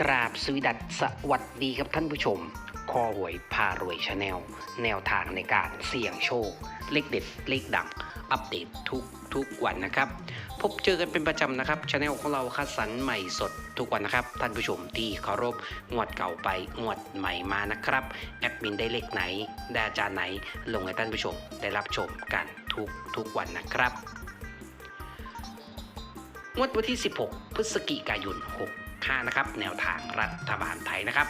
กราบสวีดัสสวัสดีครับท่านผู้ชม คอหวยพารวยชาแนล แนวทางในการเสี่ยงโชค เลขเด็ด เลขดัง อัปเดตทุกทุกวันนะครับ พบเจอกันเป็นประจำนะครับชาแนลของเราคัดสรรใหม่สดทุกวันนะครับ ท่านผู้ชมที่เคารพงวดเก่าไปงวดใหม่มานะครับแอดมินได้เลขไหน ได้อาจารย์ไหน ลงให้ท่านผู้ชมได้รับชมกันทุกทุกวันนะครับงวดวันที่ 16 พฤศจิกายน 6 65นะครับแนวทางรัฐบาลไทยนะครับ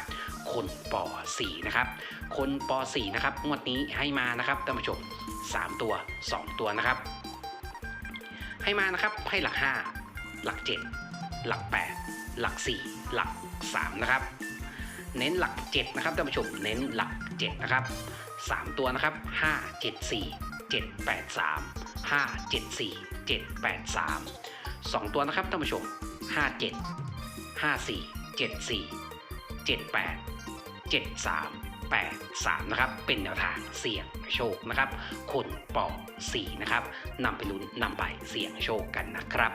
คนป .4 นะครับ คนป .4 นะครับงวดนี้ให้มานะครับท่านผู้ชม 3 ตัว 2 ตัวนะครับ ให้มานะครับให้หลัก 5 หลัก 7 หลัก 8 หลัก 4 หลัก 3 นะครับ เน้นหลัก 7 นะครับท่านผู้ชมเน้นหลัก 7 นะครับ 3 ตัวนะครับ 5 7 4 7 8 3 5 7 4 7 8 3 2 ตัวนะครับท่านผู้ชม 57 54 74 78 73 83 นะครับ เป็นแนวทางเสี่ยงโชคนะครับ คนปอ4นะครับนำไปลุ้นนำไปเสี่ยงโชคกันนะครับ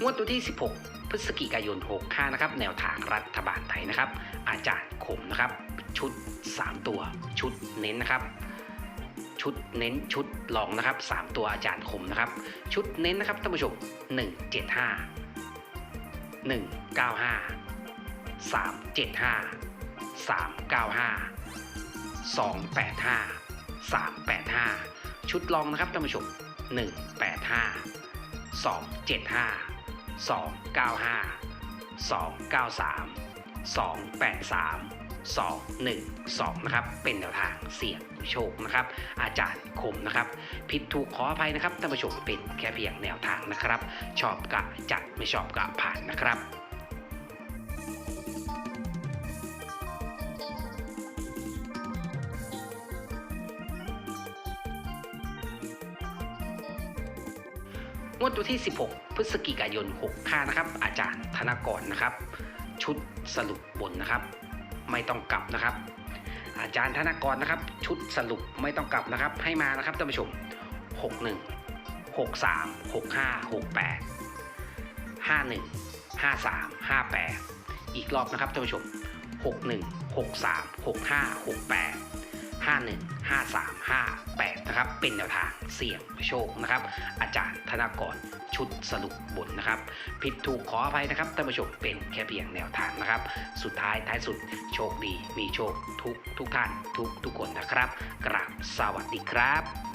งวดตัวที่ 16 พฤศจิกายน 65 นะครับ แนวทางรัฐบาลไทยนะครับ อาจารย์ขมนะครับ ชุด 3 ตัว ชุดเน้นนะครับ ชุดเน้นชุดลองนะครับ 3 ตัวอาจารย์คมนะครับ ชุดเน้นนะครับท่านผู้ชม 175 195 375 395 285 385 ชุดลองนะครับท่านผู้ชม 185 275 295 293 283 212นะครับเป็นแนวทางเสี่ยงโชคนะครับอาจารย์คมนะครับผิดถูกขออภัยนะครับท่านผู้ชมเป็นแค่เพียงแนวทางนะครับ ชอบกะจัดไม่ชอบกะผ่านนะครับงวดตัวที่ 16 พฤศจิกายน 65 นะครับ อาจารย์ธนกรนะครับ ชุดสรุปบนนะครับ ไม่ต้องกลับนะครับ อาจารย์ธนกรนะครับ ชุดสรุปไม่ต้องกลับนะครับ ให้มานะครับท่านผู้ชม 61 63 65 68 51 53 58 อีกรอบนะครับท่านผู้ชม 61 63 65 68 51 53 58 นะครับ เป็นแนวทางเสี่ยงโชคนะครับ อาจารย์ธนากรชุดสรุปบทนะครับ ผิดถูกขออภัยนะครับท่านผู้ชมเป็นแค่เพียงแนวทางนะครับ สุดท้ายท้ายสุดโชคดีมีโชคทุกทุกท่านทุกทุกคนนะครับ กราบสวัสดีครับ